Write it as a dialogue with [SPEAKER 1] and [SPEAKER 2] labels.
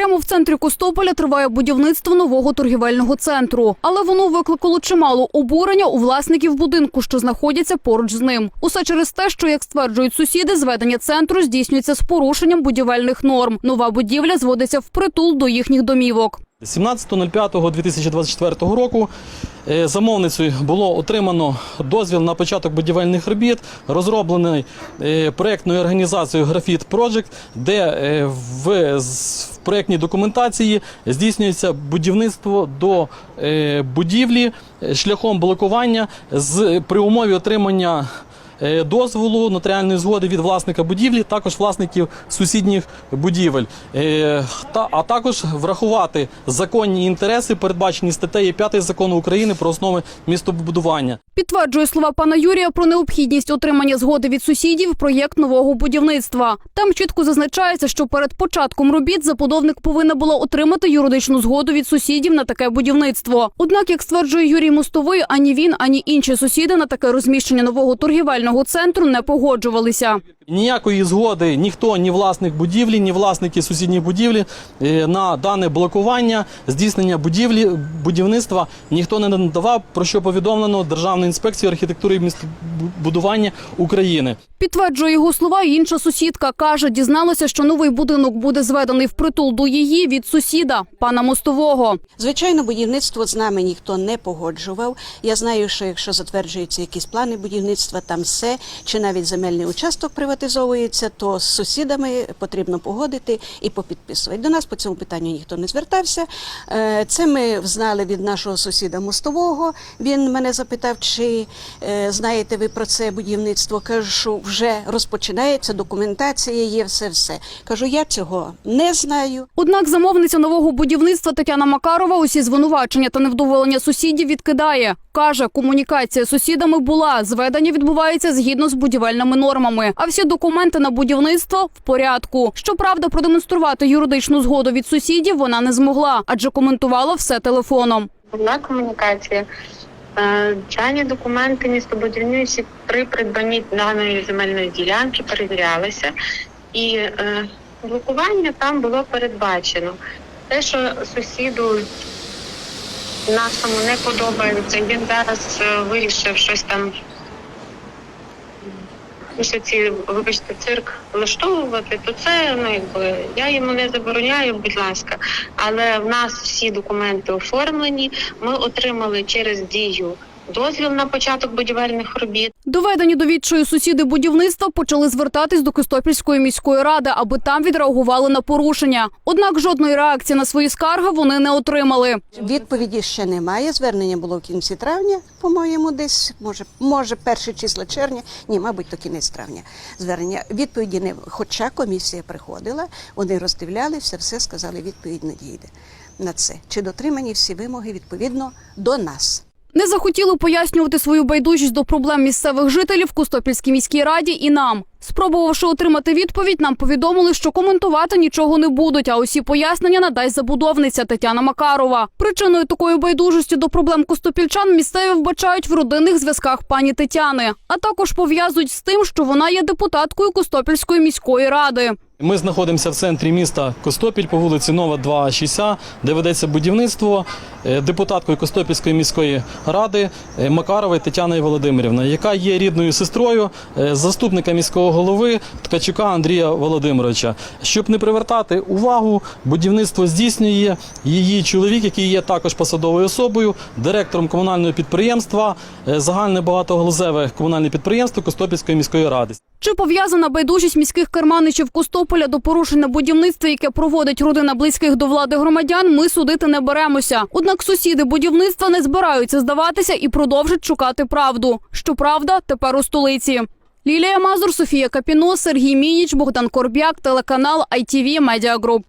[SPEAKER 1] Прямо в центрі Костополя триває будівництво нового торгівельного центру, але воно викликало чимало обурення у власників будинку, що знаходяться поруч з ним. Усе через те, що, як стверджують сусіди, зведення центру здійснюється з порушенням будівельних норм. Нова будівля зводиться впритул до їхніх домівок.
[SPEAKER 2] 17.05.2024 року е, замовницею було отримано дозвіл на початок будівельних робіт, розроблений е, проєктною організацією Графіт Project, де е, в, проєктній документації здійснюється будівництво до будівлі шляхом блокування з при умові отримання дозволу нотаріальної згоди від власника будівлі, також власників сусідніх будівель, Е, а також врахувати законні інтереси, передбачені статтею 5 закону України про основи містобудування.
[SPEAKER 1] Підтверджує слова пана Юрія про необхідність отримання згоди від сусідів проєкт нового будівництва. Там чітко зазначається, що перед початком робіт забудовник повинна була отримати юридичну згоду від сусідів на таке будівництво. Однак, як стверджує Юрій Мостовий, ані він, ані інші сусіди на таке розміщення нового торгівельного центру не погоджувалися.
[SPEAKER 2] Ніякої згоди ніхто, ні власник будівлі, ні власники сусідніх будівлі е, на дане блокування здійснення будівлі будівництва ніхто не надавав, про що повідомлено Державною інспекцією архітектури і містобудування України.
[SPEAKER 1] Підтверджує його слова інша сусідка. Каже, дізналася, що новий будинок буде зведений впритул до її від сусіда, пана Мостового.
[SPEAKER 3] Звичайно, будівництво з нами ніхто не погоджував. Я знаю, що якщо затверджуються якісь плани будівництва, там все, чи навіть земельний участок приватизовується, то з сусідами потрібно погодити і попідписувати. До нас по цьому питанню ніхто не звертався. Е, Це ми знали від нашого сусіда мостового. Він мене запитав, чи е, знаєте ви про це будівництво. Кажу, вже розпочинається, документація є, все все. Кажу, я цього не знаю.
[SPEAKER 1] Однак замовниця нового будівництва Тетяна Макарова усі звинувачення та невдоволення сусідів відкидає. Каже, комунікація з сусідами була, зведення відбувається згідно з будівельними нормами, а всі документи на будівництво в порядку. Щоправда, продемонструвати юридичну згоду від сусідів вона не змогла, адже коментувала все телефоном.
[SPEAKER 4] Була комунікація. Е, Дані документи містобудівні всі при придбанні даної земельної ділянки перевірялися, і е, блокування там було передбачено. Те, що сусіду нашому не подобається, він зараз е, вирішив щось там. Що ці, вибачте, цирк влаштовувати, то це ну якби я йому не забороняю, будь ласка. Але в нас всі документи оформлені. Ми отримали через дію дозвіл на початок будівельних робіт.
[SPEAKER 1] Доведені до відчаю сусіди будівництва почали звертатись до Костопільської міської ради, аби там відреагували на порушення. Однак жодної реакції на свої скарги вони не отримали.
[SPEAKER 3] Відповіді ще немає. Звернення було в кінці травня, по-моєму, десь може, може, перше число червня. Ні, мабуть, то кінець травня. Звернення відповіді не хоча комісія приходила, вони роздивлялися, все сказали, відповідь надійде на це. Чи дотримані всі вимоги відповідно до нас?
[SPEAKER 1] Не захотіли пояснювати свою байдужість до проблем місцевих жителів Костопільській міській раді і нам. Спробувавши отримати відповідь, нам повідомили, що коментувати нічого не будуть, а усі пояснення надасть забудовниця Тетяна Макарова. Причиною такої байдужості до проблем костопільчан місцеві вбачають в родинних зв'язках пані Тетяни, а також пов'язують з тим, що вона є депутаткою Костопільської міської ради.
[SPEAKER 2] Ми знаходимося в центрі міста Костопіль по вулиці Нова 2 6 де ведеться будівництво е, депутаткою Костопільської міської ради е, Макарової Тетяною Володимирівною, яка є рідною сестрою е, заступника міського голови Ткачука Андрія Володимировича. Щоб не привертати увагу, будівництво здійснює її чоловік, який є також посадовою особою, директором комунального підприємства, загальне багатогалузеве комунальне підприємство Костопільської міської ради.
[SPEAKER 1] Чи пов'язана байдужість міських керманичів Костополя до порушення будівництва, яке проводить родина близьких до влади громадян, ми судити не беремося. Однак сусіди будівництва не збираються здаватися і продовжать шукати правду. Щоправда, тепер у столиці. Лілія Мазур, Софія Капіно, Сергій Мініч, Богдан Корбяк, телеканал ITV Media Group.